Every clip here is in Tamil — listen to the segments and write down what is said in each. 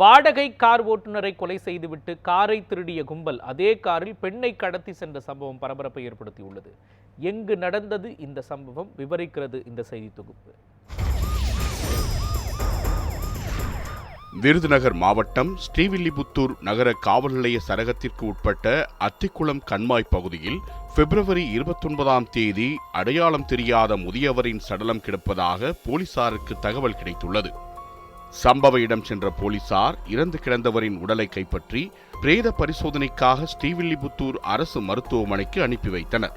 வாடகை கார் ஓட்டுநரை கொலை செய்துவிட்டு காரை திருடிய கும்பல் அதே காரில் பெண்ணை கடத்தி சென்ற சம்பவம் பரபரப்பை ஏற்படுத்தியுள்ளது. எங்கு நடந்தது இந்த சம்பவம்? விவரிக்கிறது இந்த செய்தி தொகுப்பு. விருதுநகர் மாவட்டம் ஸ்ரீவில்லிபுத்தூர் நகர காவல் நிலைய சரகத்திற்கு உட்பட்ட அத்திக்குளம் கண்மாய் பகுதியில் பிப்ரவரி இருபத்தொன்பதாம் தேதி அடையாளம் தெரியாத முதியவரின் சடலம் கிடப்பதாக போலீசாருக்கு தகவல் கிடைத்துள்ளது. சம்பவ இடம் சென்ற போலீசார் இறந்து கிடந்தவரின் உடலை கைப்பற்றி பிரேத பரிசோதனைக்காக ஸ்ரீவில்லிபுத்தூர் அரசு மருத்துவமனைக்கு அனுப்பி வைத்தனர்.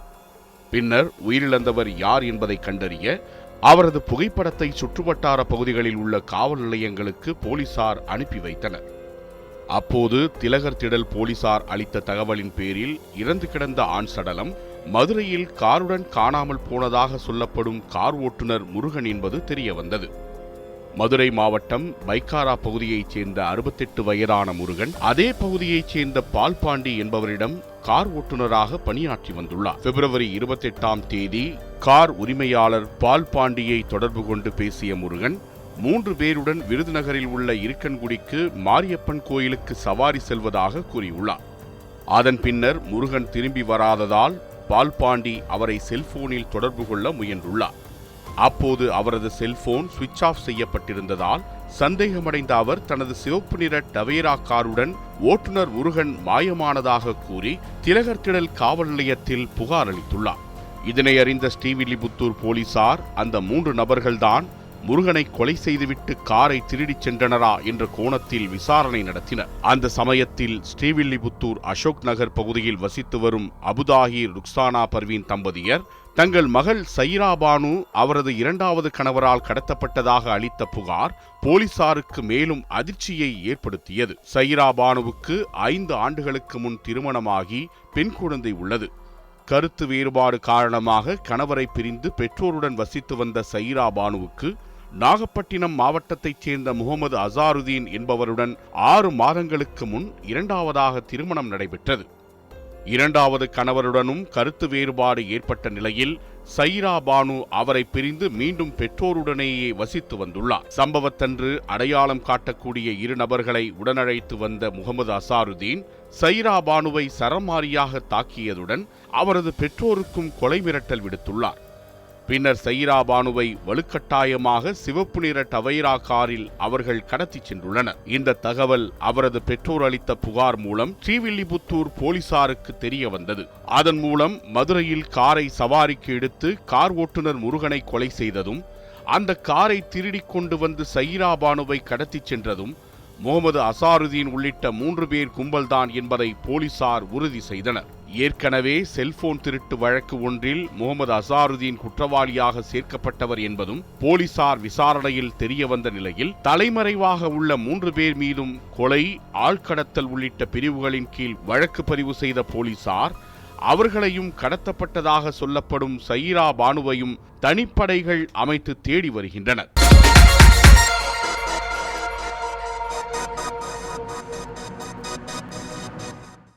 பின்னர் உயிரிழந்தவர் யார் என்பதை கண்டறிய அவரது புகைப்படத்தை சுற்றுவட்டார பகுதிகளில் உள்ள காவல் நிலையங்களுக்கு போலீசார் அனுப்பி வைத்தனர். அப்போது திலகர் திடல் போலீசார் அளித்த தகவலின் பேரில் இறந்து கிடந்த ஆண் சடலம் மதுரையில் காருடன் காணாமல் போனதாக சொல்லப்படும் கார் ஓட்டுநர் முருகன் என்பது தெரியவந்தது. மதுரை மாவட்டம் பைக்காரா பகுதியைச் சேர்ந்த அறுபத்தெட்டு வயதான முருகன் அதே பகுதியைச் சேர்ந்த பால்பாண்டி என்பவரிடம் கார் ஓட்டுநராக பணியாற்றி வந்துள்ளார். பிப்ரவரி இருபத்தெட்டாம் தேதி கார் உரிமையாளர் பால்பாண்டியை தொடர்பு கொண்டு பேசிய முருகன் மூன்று பேருடன் விருதுநகரில் உள்ள இருக்கன்குடிக்கு மாரியப்பன் கோயிலுக்கு சவாரி செல்வதாக கூறியுள்ளார். அதன் பின்னர் முருகன் திரும்பி வராததால் பால்பாண்டி அவரை செல்போனில் தொடர்பு கொள்ள முயன்றுள்ளார். அப்போது அவரது செல்போன் சுவிட்ச் ஆஃப் செய்யப்பட்டிருந்ததால் சந்தேகமடைந்த அவர் தனது சிவப்பு நிற டவேரா காருடன் ஓட்டுநர் முருகன் மாயமானதாக கூறி திலகர் திடல் காவல் நிலையத்தில் புகார் அளித்துள்ளார். இதனை அறிந்த ஸ்ரீவில்லிபுத்தூர் போலீசார் அந்த மூன்று நபர்கள்தான் முருகனை கொலை செய்துவிட்டு காரை திருடிச் சென்றனரா என்ற கோணத்தில் விசாரணை நடத்தினர். அந்த சமயத்தில் ஸ்ரீவில்லிபுத்தூர் அசோக் நகர் பகுதியில் வசித்து வரும் அபுதாகிர் ருக்ஸானா பர்வீன் தம்பதியர் தங்கள் மகள் சைரா பானு அவரது இரண்டாவது கணவரால் கடத்தப்பட்டதாக அளித்த புகார் போலீசாருக்கு மேலும் அதிர்ச்சியை ஏற்படுத்தியது. சைரா பானுவுக்கு ஐந்து ஆண்டுகளுக்கு முன் திருமணமாகி பெண் குழந்தை உள்ளது. கருத்து வேறுபாடு காரணமாக கணவரை பிரிந்து பெற்றோருடன் வசித்து வந்த சைரா பானுவுக்கு நாகப்பட்டினம் மாவட்டத்தைச் சேர்ந்த முகமது அசாருதீன் என்பவருடன் ஆறு மாதங்களுக்கு முன் இரண்டாவதாக திருமணம் நடைபெற்றது. இரண்டாவது கணவருடனும் கருத்து வேறுபாடு ஏற்பட்ட நிலையில் சைரா பானு அவரை பிரிந்து மீண்டும் பெற்றோருடனேயே வசித்து வந்துள்ளார். சம்பவத்தன்று அடையாளம் காட்டக்கூடிய இரு நபர்களை உடனழைத்து வந்த முகமது அசாருதீன் சைரா பானுவை சரமாரியாக தாக்கியதுடன் அவரது பெற்றோருக்கும் கொலை மிரட்டல் விடுத்துள்ளார். பின்னர் சைரா பானுவை வலுக்கட்டாயமாக சிவப்பு நிற டவைரா காரில் அவர்கள் கடத்திச் சென்றுள்ளனர். இந்த தகவல் அவரது பெற்றோர் அளித்த புகார் மூலம் ஸ்ரீவில்லிபுத்தூர் போலீசாருக்கு தெரிய வந்தது. அதன் மூலம் மதுரையில் காரை சவாரிக்கு எடுத்து கார் ஓட்டுநர் முருகனை கொலை செய்ததும் அந்த காரை திருடிக் கொண்டு வந்து சைரா பானுவை கடத்திச் சென்றதும் முகமது அசாருதீன் உள்ளிட்ட மூன்று பேர் கும்பல்தான் என்பதை போலீசார் உறுதி செய்தனர். ஏற்கனவே செல்போன் திருட்டு வழக்கு ஒன்றில் முகமது அசாருதீன் குற்றவாளியாக சேர்க்கப்பட்டவர் என்பதும் போலீசார் விசாரணையில் தெரியவந்த நிலையில் தலைமறைவாக உள்ள மூன்று பேர் மீதும் கொலை ஆழ்கடத்தல் உள்ளிட்ட பிரிவுகளின் கீழ் வழக்கு பதிவு செய்த போலீசார் அவர்களையும் கடத்தப்பட்டதாக சொல்லப்படும் சயிரா பானுவையும் தனிப்படைகள் அமைத்து தேடி வருகின்றனர்.